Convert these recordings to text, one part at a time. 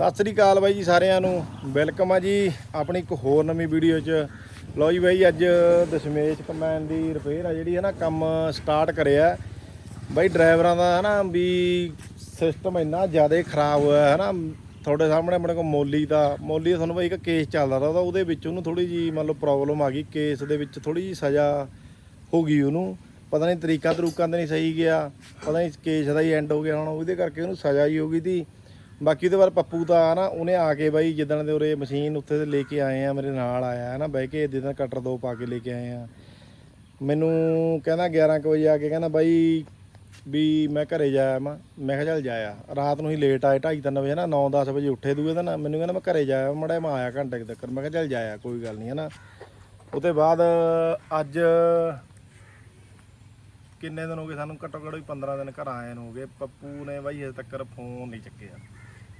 ਸਤਿ ਸ੍ਰੀ ਅਕਾਲ ਬਾਈ ਜੀ ਸਾਰਿਆਂ ਨੂੰ। ਵੈਲਕਮ ਆ ਜੀ ਆਪਣੀ ਇੱਕ ਹੋਰ ਨਵੀਂ ਵੀਡੀਓ 'ਚ। ਲਓ ਜੀ ਬਾਈ ਅੱਜ ਦਸ਼ਮੇਸ਼ ਕਮੈਨ ਦੀ ਰਿਪੇਅਰ ਆ ਜਿਹੜੀ ਹੈ ਨਾ ਕੰਮ ਸਟਾਰਟ ਕਰਿਆ। ਬਾਈ ਡਰਾਈਵਰਾਂ ਦਾ ਹੈ ਨਾ ਵੀ ਸਿਸਟਮ ਇੰਨਾ ਜ਼ਿਆਦਾ ਖਰਾਬ ਹੋਇਆ ਹੈ ਨਾ ਤੁਹਾਡੇ ਸਾਹਮਣੇ ਆਪਣੇ ਕੋਲ ਮੋਲੀ ਦਾ, ਮੋਲੀ ਤੁਹਾਨੂੰ ਬਾਈ ਇੱਕ ਕੇਸ ਚੱਲਦਾ ਤਾ ਉਹਦੇ ਵਿੱਚ ਉਹਨੂੰ ਥੋੜੀ ਜੀ ਮੰਨ ਲਓ ਪ੍ਰੋਬਲਮ ਆ ਗਈ। ਕੇਸ ਦੇ ਵਿੱਚ ਥੋੜੀ ਜੀ ਸਜ਼ਾ ਹੋ ਗਈ ਉਹਨੂੰ। ਪਤਾ ਨਹੀਂ ਤਰੀਕਾ ਤਰੂਕਾਂ ਤੇ ਨਹੀਂ ਸਹੀ ਗਿਆ। ਪਤਾ ਨਹੀਂ ਕੇਸ ਦਾ ਹੀ ਐਂਡ ਹੋ ਗਿਆ ਹੁਣ। ਉਹਦੇ ਕਰਕੇ ਉਹਨੂੰ ਸਜ਼ਾ ਹੀ ਹੋ ਗਈ ਤੀ। ਬਾਕੀ ਉਹਦੇ ਬਾਅਦ ਪੱਪੂ ਦਾ ਨਾ ਉਹਨੇ ਆ ਕੇ ਬਾਈ ਜਿੱਦਣ ਦੇ ਉਰੇ ਮਸ਼ੀਨ ਉੱਥੇ ਤੇ ਲੈ ਕੇ ਆਏ ਆ, ਮੇਰੇ ਨਾਲ ਆਇਆ ਹੈ ਨਾ, ਬਹਿ ਕੇ ਜਿੱਦਾਂ ਕਟਰ ਦੋ ਪਾ ਕੇ ਲੈ ਕੇ ਆਏ ਆ। ਮੈਨੂੰ ਕਹਿੰਦਾ 11 ਕੁ ਵਜੇ ਆ ਕੇ ਕਹਿੰਦਾ ਬਾਈ ਵੀ ਮੈਂ ਘਰੇ ਜਾਇਆ ਮੈਂ ਮੈਂ ਕਿਹਾ ਚੱਲ ਜਾਇਆ। ਰਾਤ ਨੂੰ ਹੀ ਲੇਟ ਆਏ 2:30 ਵਜੇ ਨਾ 9-10 ਵਜੇ ਉੱਠੇ ਦੂਏ ਦਿਨ। ਮੈਨੂੰ ਕਹਿੰਦਾ ਮੈਂ ਘਰੇ ਜਾਇਆ ਮੜਾ ਮੈਂ ਆਇਆ ਘੰਟੇ ਤੱਕ। ਮੈਂ ਕਿਹਾ ਚੱਲ ਜਾਇਆ, ਕੋਈ ਗੱਲ ਨਹੀਂ, ਹੈ ਨਾ। ਉਹਦੇ ਬਾਅਦ ਅੱਜ ਕਿੰਨੇ ਦਿਨ ਹੋ ਗਏ ਸਾਨੂੰ? ਘੱਟੋ ਘੱਟ ਵੀ 15 ਦਿਨ ਘਰ ਆਏ ਨੂੰ ਹੋ ਗਏ। ਪੱਪੂ ਨੇ ਬਾਈ ਹਜੇ ਤੱਕ ਫੋਨ ਨਹੀਂ ਚੱਕਿਆ।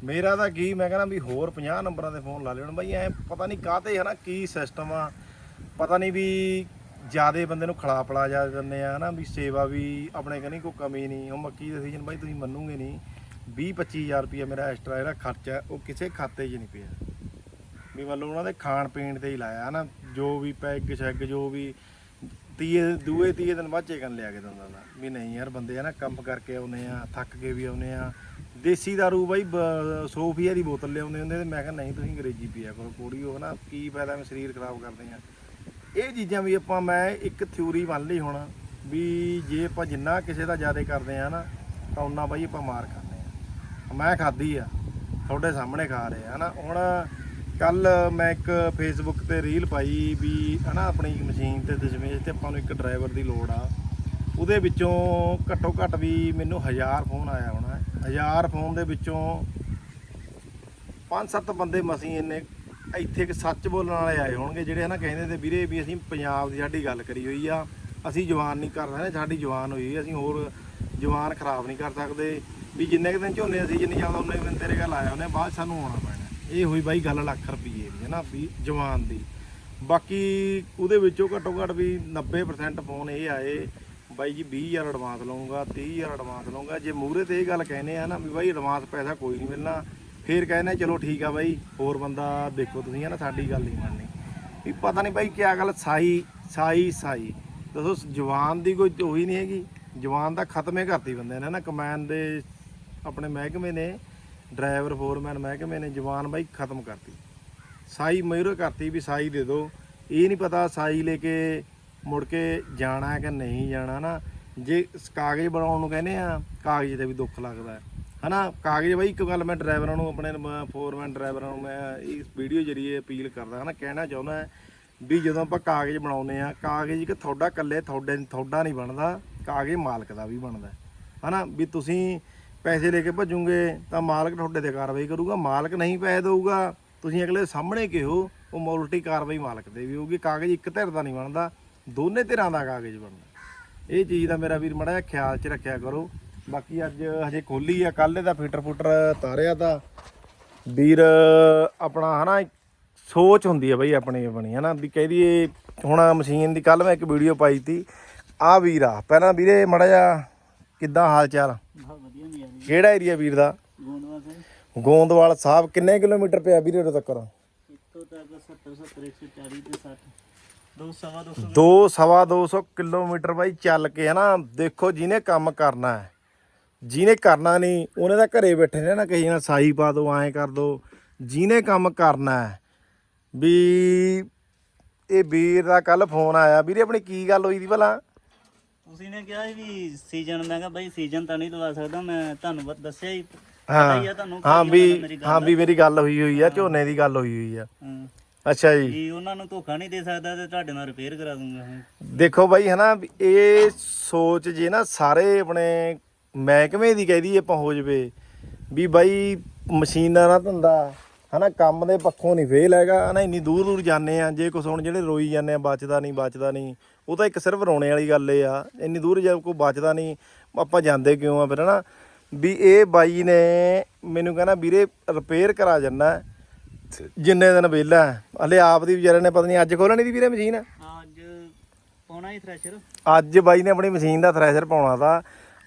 ਮੇਰਾ ਤਾਂ ਕੀ, ਮੈਂ ਕਹਿੰਦਾ ਵੀ ਹੋਰ 50 ਨੰਬਰਾਂ ਤੇ ਫੋਨ ਲਾ ਲੈਣ ਬਾਈ ਐ ਪਤਾ ਨਹੀਂ ਕਾਹਤੇ ਹੈ ਨਾ ਕੀ ਸਿਸਟਮ ਆ। ਪਤਾ ਨਹੀਂ ਵੀ ਜਿਆਦੇ ਬੰਦੇ ਨੂੰ ਖਲਾ ਪਲਾ ਜਾ ਦਿੰਦੇ ਆ ਨਾ ਵੀ ਸੇਵਾ ਵੀ ਆਪਣੇ ਕਹਿੰਦੀ ਕੋਈ ਕਮੀ ਨਹੀਂ। ਉਹ ਮੱਕੀ ਦੇ ਸੀਜ਼ਨ ਬਾਈ ਤੁਸੀਂ ਮੰਨੋਗੇ ਨਹੀਂ। 20 25000 ਰੁਪਏ ਮੇਰਾ ਐਕਸਟਰਾ ਜਿਹੜਾ ਖਰਚਾ ਉਹ ਕਿਸੇ ਖਾਤੇ 'ਚ ਨਹੀਂ ਪਿਆ। ਵੀ ਮੰਨ ਲਓ ਉਹਨਾਂ ਦੇ ਖਾਣ ਪੀਣ ਤੇ ਹੀ ਲਾਇਆ ਨਾ ਜੋ ਵੀ ਪੈਗ, ਸ਼ੈਗ, ਜੋ ਵੀ ਤੀਏ, ਦੂਏ ਤੀਏ ਦਿਨ ਬਾਅਦ ਚਿਕਨ ਲਿਆ ਕੇ ਦਿੰਦਾ ਦਾ ਵੀ ਨਹੀਂ ਯਾਰ, ਬੰਦੇ ਆ ਨਾ ਕੰਮ ਕਰਕੇ ਆਉਨੇ ਆ, ਥੱਕ ਕੇ ਵੀ ਆਉਨੇ ਆ। ਦੇਸੀ ਦਾਰੂ ਬਾਈ, ਬ- ਸੋਫੀਆ ਦੀ ਬੋਤਲ ਲਿਆਉਂਦੇ ਹੁੰਦੇ ਤੇ ਮੈਂ ਕਿਹਾ, ਨਹੀਂ, ਤੁਸੀਂ ਅੰਗਰੇਜ਼ੀ ਪੀਆ ਕਰੋ ਕੋੜੀ ਉਹ ਨਾ ਕੀ ਫਾਇਦਾ ਮੈਂ ਸਰੀਰ ਖਰਾਬ ਕਰਦੇ ਆ। ਇਹ ਚੀਜ਼ਾਂ ਵੀ ਆਪਾਂ, ਮੈਂ ਇੱਕ ਥਿਊਰੀ ਮੰਨ ਲਈ ਹੁਣ ਵੀ ਜੇ ਆਪਾਂ ਜਿੰਨਾ ਕਿਸੇ ਦਾ ਜ਼ਿਆਦਾ ਕਰਦੇ ਆ ਨਾ, ਤਾਂ ਉਹਨਾਂ ਬਾਈ ਆਪਾਂ ਮਾਰ ਖਾਂਦੇ ਆ। ਮੈਂ ਖਾਧੀ ਆ, ਤੁਹਾਡੇ ਸਾਹਮਣੇ ਖਾ ਰਹੇ ਆ ਹਨਾ। ਹੁਣ ਕੱਲ ਮੈਂ ਇੱਕ ਫੇਸਬੁੱਕ ਤੇ ਰੀਲ ਪਾਈ ਵੀ ਹਨਾ, ਆਪਣੀ ਮਸ਼ੀਨ ਤੇ ਦਸ਼ਮੇਸ਼ ਤੇ ਆਪਾਂ ਨੂੰ ਇੱਕ ਡਰਾਈਵਰ ਦੀ ਲੋੜ ਆ। ਉਹਦੇ ਵਿੱਚੋਂ ਘੱਟੋ ਘੱਟ ਵੀ ਮੈਨੂੰ 1000 ਫੋਨ ਆਇਆ ਹੋਣਾ। 1000 ਫੋਨ ਦੇ ਵਿੱਚੋਂ ਪੰਜ ਸੱਤ ਬੰਦੇ ਮਸੀਂ ਇੰਨੇ, ਇੱਥੇ ਕਿ ਸੱਚ ਬੋਲਣ ਵਾਲੇ ਆਏ ਹੋਣਗੇ ਜਿਹੜੇ ਹਨਾ ਕਹਿੰਦੇ ਤੇ ਵੀਰੇ ਵੀ ਅਸੀਂ ਪੰਜਾਬ ਦੀ ਸਾਡੀ ਗੱਲ ਕਰੀ ਹੋਈ ਆ, ਅਸੀਂ ਜਵਾਨ ਨਹੀਂ ਕਰ ਰਹੇ ਸਾਡੀ ਜਵਾਨ ਹੋਈ ਅਸੀਂ ਹੋਰ ਜਵਾਨ ਖਰਾਬ ਨਹੀਂ ਕਰ ਸਕਦੇ, ਵੀ ਜਿੰਨੇ ਕੁ ਦਿਨ ਝੋਨੇ ਅਸੀਂ, ਜਿੰਨੀ ਚੱਲਦਾ ਉਹਨੇ ਦਿਨ ਤੇਰੇ ਗੱਲ ਆਇਆ ਉਹਨੇ, ਬਾਅਦ 'ਚ ਸਾਨੂੰ ਆਉਣਾ ਪੈਣਾ। ਇਹ ਹੋਈ ਬਾਈ ਗੱਲ ਲੱਖ ਰੁਪਏ ਦੀ ਹੈ ਨਾ ਵੀ ਜਵਾਨ ਦੀ। ਬਾਕੀ ਉਹਦੇ ਵਿੱਚੋਂ ਘੱਟੋ ਘੱਟ ਵੀ 90% ਫੋਨ ਇਹ ਆਏ ਬਾਈ ਜੀ 20000 ਐਡਵਾਂਸ ਲਵਾਂਗਾ 30000 ਐਡਵਾਂਸ ਲਵਾਂਗਾ ਜੇ ਮੂਹਰੇ ਤੇ ਇਹ ਗੱਲ ਕਹਿੰਦੇ ਆ ਨਾ ਵੀ ਬਾਈ ਐਡਵਾਂਸ ਪੈਸਾ ਕੋਈ ਨਹੀਂ ਮਿਲਣਾ, ਫੇਰ ਕਹਿੰਦੇ ਚਲੋ ਠੀਕ ਆ ਬਾਈ, ਹੋਰ ਬੰਦਾ ਦੇਖੋ ਤੁਸੀਂ ਹੈ ਨਾ ਸਾਡੀ ਗੱਲ ਨਹੀਂ ਮੰਨਣੀ। ਵੀ ਪਤਾ ਨਹੀਂ ਬਾਈ ਕਿਆ ਗੱਲ, ਸਾਈ ਸਾਈ ਸਾਈ। ਦੱਸੋ, ਜਵਾਨ ਦੀ ਕੋਈ ਉਹੀ ਨਹੀਂ ਹੈਗੀ। ਜਵਾਨ ਦਾ ਖਤਮੇ ਕਰਤੀ ਬੰਦੇ ਨੇ ਨਾ, ਕਮੈਨ ਦੇ ਆਪਣੇ ਮਹਿਕਮੇ ਨੇ, ਡਰਾਈਵਰ, ਫੋਰਮੈਨ ਮਹਿਕਮੇ ਨੇ, ਜਵਾਨ ਬਾਈ ਖਤਮ ਕਰਤੀ। ਸਾਈ ਮయూਰ ਕਰਤੀ ਵੀ ਸਾਈ ਦੇ ਦਿਓ। ਇਹ ਨਹੀਂ ਪਤਾ ਸਾਈ ਲੈ ਕੇ ਮੁੜ ਕੇ ਜਾਣਾ ਕਿ ਨਹੀਂ ਜਾਣਾ ਨਾ ਜੇ ਕਾਗਜ਼ ਬਣਾਉਣ ਨੂੰ ਕਹਿੰਦੇ ਆ, ਕਾਗਜ਼ ਤੇ ਵੀ ਦੁੱਖ ਲੱਗਦਾ ਹੈ। ਹਨਾ? ਕਾਗਜ਼ ਬਾਈ ਇੱਕ ਗੱਲ ਮੈਂ ਡਰਾਈਵਰਾਂ ਨੂੰ ਆਪਣੇ ਫੋਰਮੈਨ ਡਰਾਈਵਰਾਂ ਨੂੰ ਮੈਂ ਇਸ ਵੀਡੀਓ ਜਰੀਏ ਅਪੀਲ ਕਰਦਾ, ਹਨਾ? ਕਹਿਣਾ ਚਾਹੁੰਦਾ ਵੀ ਜਦੋਂ ਆਪਾਂ ਕਾਗਜ਼ ਬਣਾਉਨੇ ਆ ਕਾਗਜ਼ ਕਿ ਤੁਹਾਡਾ ਇਕੱਲੇ ਤੁਹਾਡੇ, ਤੁਹਾਡਾ ਨਹੀਂ ਬਣਦਾ, ਕਾਗਜ਼ ਮਾਲਕ ਦਾ ਵੀ ਬਣਦਾ ਹੈ। ਹਨਾ? ਵੀ ਤੁਸੀਂ ਪੈਸੇ ਲੈ ਕੇ ਭੱਜੋਗੇ ਤਾਂ ਮਾਲਕ ਤੁਹਾਡੇ ਤੇ ਕਾਰਵਾਈ ਕਰੂਗਾ, ਮਾਲਕ ਨਹੀਂ ਪੈਸੇ ਦੇਊਗਾ, ਤੁਸੀਂ ਅਗਲੇ ਸਾਹਮਣੇ ਕਿਹੋ, ਉਹ ਮੋਲਟੀ ਕਾਰਵਾਈ ਮਾਲਕ ਤੇ ਵੀ ਹੋਊਗੀ, ਕਾਗਜ਼ ਇੱਕ ਧਿਰ ਦਾ ਨਹੀਂ ਬਣਦਾ। ਦੋਨੇ ਧਿਰਾਂ ਦਾ ਕਾਗਜ਼ ਬਣਦਾ। ਇਹ ਚੀਜ਼ ਦਾ ਮੇਰਾ ਵੀਰ ਮੜਾ ਖਿਆਲ 'ਚ ਰੱਖਿਆ ਕਰੋ। ਬਾਕੀ ਅੱਜ ਹਜੇ ਖੋਲੀ ਆ ਕੱਲ ਇਹਦਾ ਫੀਟਰ ਫੁੱਟਰ ਤਾਰਿਆ ਤਾਂ। ਵੀਰ ਆਪਣਾ ਹਨਾ ਸੋਚ ਹੁੰਦੀ ਹੈ ਬਈ ਆਪਣੀ ਆਪਣੀ ਹਨਾ ਵੀ ਕਹਿ ਦਈਏ ਹੁਣ ਮਸ਼ੀਨ ਦੀ ਕੱਲ ਮੈਂ ਇੱਕ ਵੀਡੀਓ ਪਾਈ ਤੀ। ਆ ਵੀਰ ਆ। ਪਹਿਲਾਂ ਵੀਰੇ ਮੜਾ ਜਾ ਕਿੱਦਾਂ ਹਾਲ ਚਾਲ? ਕਿਹੜਾ ਏਰੀਆ ਵੀਰ ਦਾ? ਗੋਂਦਵਾਲ ਸਾਹਿਬ। ਕਿੰਨੇ ਕਿਲੋਮੀਟਰ ਪਿਆ ਵੀਰੇ ਉਰੇ ਤੱਕ ਇੱਥੋਂ ਤੱਕ 70 70 140 ਤੇ 60 ਦੋ ਸਵਾ ਦੋ ਸਵਾ 200 ਕਿਲੋਮੀਟਰ ਬਾਈ ਚੱਲ ਕੇ ਹਨਾ ਦੇਖੋ ਜਿਹਨੇ ਕੰਮ ਕਰਨਾ ਹੈ ਜਿਹਨੇ ਕਰਨਾ ਨਹੀਂ ਉਹਨੇ ਤਾਂ ਘਰੇ ਬੈਠੇ ਨੇ ਨਾ ਕਹੀ ਨਾ ਸਾਈ ਪਾ ਦੋ ਐਂ ਕਰ ਦੋ। ਜਿਹਨੇ ਕੰਮ ਕਰਨਾ ਹੈ ਵੀ ਇਹ ਵੀਰ ਦਾ ਕੱਲ ਫੋਨ ਆਇਆ ਵੀਰੇ ਆਪਣੀ ਕੀ ਗੱਲ ਹੋਈ ਦੀ ਭਲਾ? ਤੁਸੀਂ ਨੇ ਕਿਹਾ ਸੀ ਵੀ ਸੀਜ਼ਨ ਮੈਂ ਕਿਹਾ ਬਾਈ ਸੀਜ਼ਨ ਤਾਂ ਨਹੀਂ ਲਵਾ ਸਕਦਾ ਮੈਂ ਤੁਹਾਨੂੰ ਬਸ ਦੱਸਿਆ ਹੀ ਹਾਂ ਹੀ ਆ ਤੁਹਾਨੂੰ ਹਾਂ ਕਈ ਵੀ ਹਾਂ ਵੀ ਮੇਰੀ ਗੱਲ ਹੋਈ ਹੋਈ ਆ ਝੋਨੇ ਦੀ ਗੱਲ ਹੋਈ ਹੋਈ ਆ। ਹਾਂ। ਅੱਛਾ ਜੀ। ਵੀ ਉਹਨਾਂ ਨੂੰ ਧੋਖਾ ਨਹੀਂ ਦੇ ਸਕਦਾ ਤੇ ਤੁਹਾਡੇ ਨਾਲ ਰਿਪੇਅਰ ਕਰਾ ਦੂੰਗਾ ਹਾਂ ਦੇਖੋ ਬਾਈ ਹਨਾ ਵੀ ਇਹ ਸੋਚ ਜੇ ਨਾ ਸਾਰੇ ਆਪਣੇ ਮਹਿਕਮੇ ਦੀ ਕਹਿ ਦਈਏ ਆਪਾਂ ਹੋ ਜਵੇ ਵੀ ਬਾਈ ਮਸ਼ੀਨਾਂ ਦਾ ਧੰਦਾ ਹਨਾ ਕੰਮ ਦੇ ਪੱਖੋਂ ਨਹੀਂ ਫੇਲ ਹੈਗਾ ਹਨਾ ਇੰਨੀ ਦੂਰ ਦੂਰ ਜਾਂਦੇ ਆ ਜੇ ਕੁਛ ਹੁਣ ਜਿਹੜੇ ਰੋਈ ਜਾਂਦੇ ਆ ਬਚਦਾ ਨਹੀਂ ਬਚਦਾ ਨਹੀਂ ਉਹ ਤਾਂ ਇੱਕ ਸਿਰਫ ਰੋਣੇ ਵਾਲੀ ਗੱਲ ਏ ਆ ਇੰਨੀ ਦੂਰ ਜੇ ਕੋਈ ਬਚਦਾ ਨਹੀਂ ਆਪਾਂ ਜਾਂਦੇ ਕਿਉਂ ਆ ਫਿਰ ਹਨਾ? ਵੀ ਇਹ ਬਾਈ ਨੇ ਮੈਨੂੰ ਕਹਿੰਦਾ ਵੀਰੇ ਰਿਪੇਅਰ ਕਰਾ ਜੰਨਾ ਜਿੰਨੇ ਦਿਨ ਵਿਹਲਾ। ਹਲੇ ਆਪ ਦੀ ਵਿਚਾਰੇ ਨੇ ਪਤਾ ਨਹੀਂ ਅੱਜ ਖੋਲਣੀ ਦੀ ਵੀਰੇ ਮਸ਼ੀਨ? ਅੱਜ ਪਾਉਣਾ ਹੀ ਥ੍ਰੈਸ਼ਰ ਅੱਜ ਬਾਈ ਨੇ ਆਪਣੀ ਮਸ਼ੀਨ ਦਾ ਥ੍ਰੈਸ਼ਰ ਪਾਉਣਾ ਤਾਂ।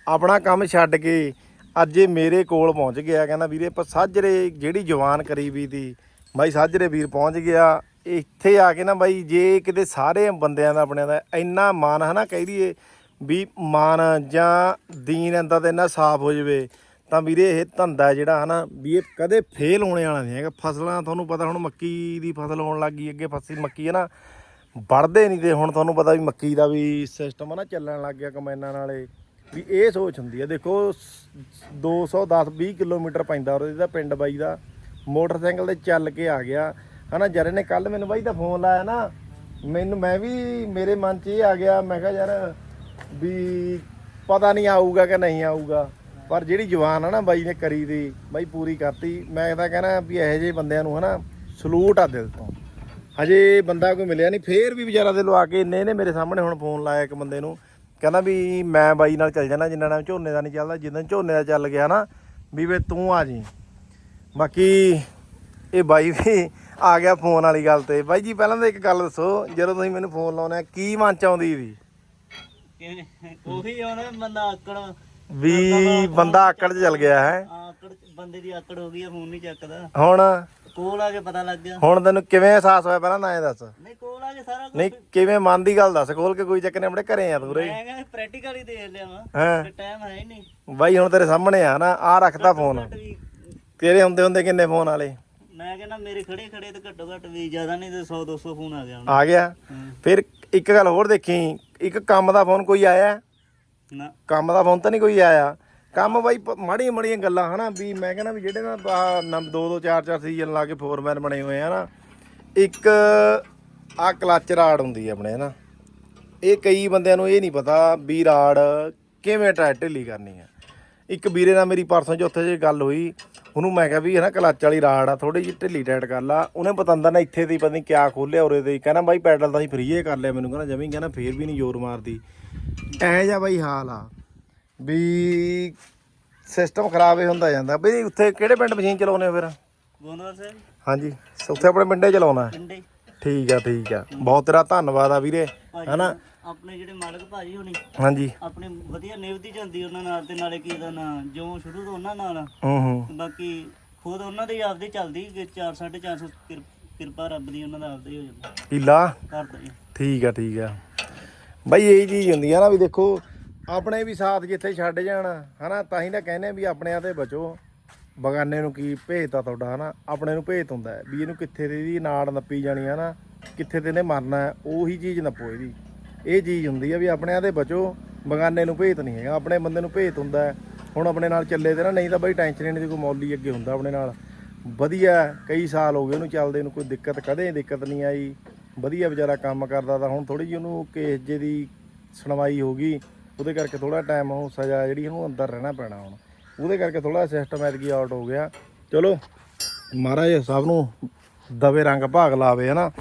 ਆਪਣਾ ਕੰਮ ਛੱਡ ਕੇ ਅੱਜ ਇਹ ਮੇਰੇ ਕੋਲ ਪਹੁੰਚ ਗਿਆ। ਕਹਿੰਦਾ ਵੀਰੇ ਆਪਾਂ ਸਾਜਰੇ ਜਿਹੜੀ ਜਵਾਨ ਕਰੀ ਵੀ ਤੀ ਬਾਈ ਸਾਜਰੇ ਵੀਰ ਪਹੁੰਚ ਗਿਆ। ਇੱਥੇ ਆ ਕੇ ਨਾ ਬਾਈ ਜੇ ਕਿਤੇ ਸਾਰੇ ਬੰਦਿਆਂ ਦਾ ਆਪਣਿਆਂ ਦਾ ਇੰਨਾ ਮਾਨ ਹਨਾ ਕਹਿ ਦਈਏ ਵੀ ਮਾਨ ਜਾਂ ਦੀਨ ਅੰਦਰ ਦਾ ਇੰਨਾ ਸਾਫ਼ ਹੋ ਜਾਵੇ ਤਾਂ ਵੀਰੇ ਇਹ ਧੰਦਾ ਜਿਹੜਾ ਹਨਾ ਵੀ ਇਹ ਕਦੇ ਫੇਲ ਹੋਣੇ ਵਾਲਾ ਨਹੀਂ ਹੈਗਾ। ਫਸਲਾਂ ਤੁਹਾਨੂੰ ਪਤਾ ਹੁਣ ਮੱਕੀ ਦੀ ਫਸਲ ਹੋਣ ਲੱਗ ਗਈ, ਅੱਗੇ ਫਸੀ ਮੱਕੀ ਹੈ ਨਾ ਵੜਦੇ ਨਹੀਂ ਤੇ ਹੁਣ ਤੁਹਾਨੂੰ ਪਤਾ ਵੀ ਮੱਕੀ ਦਾ ਵੀ ਸਿਸਟਮ ਹੈ ਨਾ ਚੱਲਣ ਲੱਗ ਗਿਆ ਕਮੈਨਾਂ ਨਾਲੇ। ਵੀ ਇਹ ਸੋਚ ਹੁੰਦੀ ਹੈ, ਦੇਖੋ 210 20 ਕਿਲੋਮੀਟਰ ਪੈਂਦਾ ਉਹਦੇ ਦਾ ਪਿੰਡ ਬਾਈ ਦਾ, ਮੋਟਰਸਾਈਕਲ ਤੇ ਚੱਲ ਕੇ ਆ ਗਿਆ। ਹਨਾ ਜਰੇ ਨੇ ਕੱਲ ਮੈਨੂੰ ਬਾਈ ਦਾ ਫੋਨ ਲਾਇਆ ਨਾ, ਮੈਨੂੰ ਮੈਂ ਵੀ ਮੇਰੇ ਮਨ 'ਚ ਇਹ ਆ ਗਿਆ, ਮੈਂ ਕਿਹਾ ਯਾਰ ਵੀ ਪਤਾ ਨਹੀਂ ਆਊਗਾ ਕਿ ਨਹੀਂ ਆਊਗਾ। ਪਰ ਜਿਹੜੀ ਜਵਾਨ ਆ ਨਾ ਬਾਈ ਨੇ ਕਰੀ ਦੀ, ਬਾਈ ਪੂਰੀ ਕਰਤੀ। ਮੈਂ ਤਾਂ ਕਹਿੰਦਾ ਵੀ ਇਹੋ ਜਿਹੇ ਬੰਦਿਆਂ ਨੂੰ ਹਨਾ ਸਲੂਟ ਆ ਦਿਲ ਤੋਂ। ਹਜੇ ਬੰਦਾ ਕੋਈ ਮਿਲਿਆ ਨਹੀਂ, ਫੇਰ ਵੀ ਵਿਚਾਰਾ ਦੇ ਲਵਾ ਕੇ ਇੰਨੇ ਨੇ ਮੇਰੇ ਸਾਹਮਣੇ ਹੁਣ ਫੋਨ ਲਾਇਆ ਇੱਕ ਬੰਦੇ ਨੂੰ। ਕਹਿੰਦਾ ਵੀ ਮੈਂ ਬਾਈ ਨਾਲ ਚੱਲ ਜਾਣਾ ਜਿੰਨਾ ਨਾਲ ਝੋਨੇ ਦਾ ਨਹੀਂ ਚੱਲਦਾ ਜਿੱਦਣ ਝੋਨੇ ਦਾ ਚੱਲ ਗਿਆ ਨਾ, ਵੀ ਵੇ ਤੂੰ ਆ ਜੀ। ਬਾਕੀ ਇਹ ਬਾਈ ਵੀ ਆ ਗਿਆ ਫੋਨ ਵਾਲੀ ਗੱਲ ਤੇ। ਬਾਈ ਜੀ, ਪਹਿਲਾਂ ਤਾਂ ਇੱਕ ਗੱਲ ਦੱਸੋ, ਜਦੋਂ ਤੁਸੀਂ ਮੈਨੂੰ ਫੋਨ ਲਾਉਣਾ ਕੀ ਮਨ ਚ ਆਉਂਦੀ ਵੀ? ਉਹੀ ਆਉਂਦਾ ਬੰਦਾ ਆਕੜ ਵੀ ਬੰਦਾ ਆਕੜ ਚ ਚੱਲ ਗਿਆ ਹੈ। ਆਕੜ ਬੰਦੇ ਦੀ ਆਕੜ ਹੋ ਗਈ ਆ ਫੋਨ ਨਹੀਂ ਚੱਕਦਾ। ਹੁਣ? ਕੋਲ ਆ ਕੇ ਪਤਾ ਲੱਗ ਗਿਆ। ਹੁਣ ਤੈਨੂੰ ਕਿਵੇਂ ਅਹਿਸਾਸ ਹੋਇਆ ਪਹਿਲਾਂ ਤਾਂ ਐਂ ਦੱਸ। ਨਹੀਂ ਕੋਲ ਆ ਕੇ ਸਾਰਾ ਕੁਝ ਨਹੀਂ ਕਿਵੇਂ ਮਨ ਦੀ ਗੱਲ ਦੱਸ ਖੋਲ ਕੇ ਕੋਈ ਨਹੀਂ ਆਪਣੇ ਘਰੇ ਆ ਤੂੰ ਰੇ ਮੈਂ ਕਹਿੰਦਾ ਪ੍ਰੈਕਟੀਕਲ ਹੀ ਦੇਖ ਲਿਆ ਵਾ। ਹਾਂ? ਟਾਈਮ ਹੈ ਹੀ ਨਹੀਂ। ਬਾਈ ਹੁਣ ਤੇਰੇ ਸਾਹਮਣੇ ਆ ਨਾ ਆ ਰੱਖਤਾ ਫੋਨ। ਤੇਰੇ ਹੁੰਦੇ ਹੁੰਦੇ ਕਿੰਨੇ ਫੋਨ ਵਾਲੇ? ਮੈਂ ਕਹਿੰਦਾ ਮੇਰੇ ਖੜੇ ਖੜੇ ਤੇ ਘੱਟੋ ਘੱਟ ਵੀ ਜ਼ਿਆਦਾ ਨਹੀਂ ਤੇ 100 200 ਫੋਨ ਆ ਗਿਆ ਆ ਗਿਆ। ਫਿਰ ਇੱਕ ਗੱਲ ਹੋਰ ਦੇਖੀ ਇੱਕ ਕੰਮ ਦਾ ਫੋਨ ਕੋਈ ਆਇਆ? ਨਾ। ਕੰਮ ਦਾ ਫੋਨ ਤਾਂ ਨਹੀਂ ਕੋਈ ਆਇਆ। ਕੰਮ ਬਾਈ ਪ- ਮਾੜੀਆਂ ਮਾੜੀਆਂ ਗੱਲਾਂ, ਹਨਾ, ਵੀ ਮੈਂ ਕਹਿੰਦਾ ਵੀ ਜਿਹੜੇ ਨਾ ਆਹ ਨੰਬ ਦੋ ਦੋ, ਚਾਰ ਚਾਰ ਸੀਜ਼ਨ ਲਾ ਕੇ ਫੋਰਮੈਨ ਬਣੇ ਹੋਏ ਆ ਨਾ, ਇੱਕ ਆ ਕਲਚ ਰਾੜ ਹੁੰਦੀ ਆ ਆਪਣੇ, ਹਨਾ। ਇਹ ਕਈ ਬੰਦਿਆਂ ਨੂੰ ਇਹ ਨਹੀਂ ਪਤਾ ਵੀ ਰਾੜ ਕਿਵੇਂ ਟਾਇਟ ਢਿੱਲੀ ਕਰਨੀ ਆ। ਇੱਕ ਵੀਰੇ ਨਾਲ ਮੇਰੀ ਪਰਸੋਂ ਚੌਥੇ ਜੇ ਗੱਲ ਹੋਈ ਉਹਨੂੰ ਮੈਂ ਕਿਹਾ ਵੀ ਹੈ ਨਾ ਕਲਚ ਵਾਲੀ ਰਾੜ ਆ ਥੋੜੀ ਜਿਹੀ ਢਿੱਲੀ ਟਾਈਟ ਕਰ ਲਾ। ਉਹਨੇ ਪਤੰਦਰ ਨੇ ਇੱਥੇ ਦੀ ਪਤਾ ਨਹੀਂ ਕਿਆ ਖੋਲਿਆ ਉਰੇ ਤੇ ਕਹਿੰਦਾ ਬਾਈ ਪੈਡਲ ਤਾਂ ਅਸੀਂ ਫਰੀਏ ਕਰ ਲਿਆ ਮੈਨੂੰ ਕਹਿੰਦਾ ਜਮੀ ਕਹਿੰਦਾ ਫੇਰ ਵੀ ਨਹੀਂ ਜ਼ੋਰ ਮਾਰਦੀ। ਐ ਜਾ ਬਾਈ ਹਾਲ ਆ ਵੀ ਸਿਸਟਮ ਖਰਾਬ ਹੀ ਹੁੰਦਾ ਜਾਂਦਾ। ਬਈ ਉੱਥੇ ਕਿਹੜੇ ਪਿੰਡ ਮਸ਼ੀਨ ਚਲਾਉਨੇ ਹੋ ਫਿਰ? ਗੋਂਦਵਾਲ ਸਾਹਿਬ। ਹਾਂਜੀ ਉੱਥੇ ਆਪਣੇ ਪਿੰਡੇ ਚਲਾਉਣਾ ਪਿੰਡੇ। ਠੀਕ ਆ ਠੀਕ ਆ। ਬਹੁਤ ਤੇਰਾ ਧੰਨਵਾਦ ਆ ਵੀਰੇ ਹਨਾ? ਆਪਣੇ ਜਿਹੜੇ ਮਾਲਕ ਭਾਜੀ ਹੋਣੀ ਹਾਂਜੀ। ਆਪਣੇ ਵਧੀਆ ਨਿਭਦੀ ਜਾਂਦੀ ਉਹਨਾਂ ਨਾਲ ਤੇ ਨਾਲੇ ਕੀ ਦਾ ਨਾਂ ਜੋ ਸ਼ੁਰੂ ਤੋਂ ਉਹਨਾਂ ਨਾਲ ਆ। ਹੂੰ ਹੂੰ। ਤੇ ਬਾਕੀ ਖੁਦ ਉਹਨਾਂ ਦੇ ਆਪਦੀ ਚੱਲਦੀ ਕਿ 4 450 ਕਿਰਪਾ ਰੱਬ ਦੀ ਉਹਨਾਂ ਦਾ ਆਪਦਾ ਹੀ ਹੋ ਜਾਂਦਾ। ਹੀਲਾ ਕਰਦਾ ਹੀ। ਠੀਕ ਆ ਠੀਕ ਆ। ਬਾਈ ਇਹ ਚੀਜ਼ ਹੁੰਦੀ ਆ ਨਾ ਵੀ ਦੇਖੋ ਆਪਣੇ ਵੀ ਸਾਥ ਜਿੱਥੇ ਛੱਡ ਜਾਣ ਹਨਾ ਤਾਂ ਹੀ ਤਾਂ ਕਹਿੰਦੇ ਆ ਵੀ ਆਪਣਿਆਂ ਤੇ ਬਚੋ। ਬਗਾਨੇ ਨੂੰ ਕੀ ਭੇਜਤਾ ਤੁਹਾਡਾ ਹਨਾ? ਆਪਣੇ ਨੂੰ ਭੇਤ ਹੁੰਦਾ ਹੈ ਵੀ ਇਹਨੂੰ ਕਿੱਥੇ ਤੇ ਇਹਦੀ ਨਾੜ ਨੱਪੀ ਜਾਣੀ ਆ ਨਾ ਕਿੱਥੇ ਤੇ ਇਹਨੇ ਮਰਨਾ ਹੈ, ਉਹੀ ਚੀਜ਼ ਨੱਪੋ ਇਹਦੀ। ਇਹ ਚੀਜ਼ ਹੁੰਦੀ ਆ ਵੀ ਆਪਣਿਆਂ ਤੇ ਬਚੋ, ਬਗਾਨੇ ਨੂੰ ਭੇਤ ਨਹੀਂ ਹੈਗਾ, ਆਪਣੇ ਬੰਦੇ ਨੂੰ ਭੇਤ ਹੁੰਦਾ ਹੁਣ ਆਪਣੇ ਨਾਲ ਚੱਲੇ ਤੇ ਨਾ, ਨਹੀਂ ਤਾਂ ਬਾਈ ਟੈਨਸ਼ਨ ਨਹੀਂ ਨਹੀਂ, ਕੋਈ ਮੌਲੀ ਅੱਗੇ ਹੁੰਦਾ ਆਪਣੇ ਨਾਲ। ਵਧੀਆ, ਕਈ ਸਾਲ ਹੋ ਗਏ ਉਹਨੂੰ ਚੱਲਦੇ ਨੂੰ, ਕੋਈ ਦਿੱਕਤ ਕਦੇ ਦਿੱਕਤ ਨਹੀਂ ਆਈ। ਵਧੀਆ ਵਿਚਾਰਾ ਕੰਮ ਕਰਦਾ ਤਾਂ ਹੁਣ ਥੋੜੀ ਜਿਹੀ ਉਹਨੂੰ ਕੇਸ ਜੇ ਦੀ ਸੁਣਵਾਈ ਹੋ ਗਈ, ਉਹਦੇ ਕਰਕੇ ਥੋੜਾ ਟਾਈਮ ਉਹ ਸਜ਼ਾ ਜਿਹੜੀ ਉਹਨੂੰ ਅੰਦਰ ਰਹਿਣਾ ਪੈਣਾ ਹੁਣ। ਉਹਦੇ ਕਰਕੇ ਥੋੜਾ ਸਿਸਟਮ ਐਤਕੀ ਆਊਟ ਹੋ ਗਿਆ। ਚਲੋ, ਮਹਾਰਾਜ ਸਭ ਨੂੰ ਦਵੇ ਰੰਗ ਭਾਗ ਲਾਵੇ, ਹਨਾ।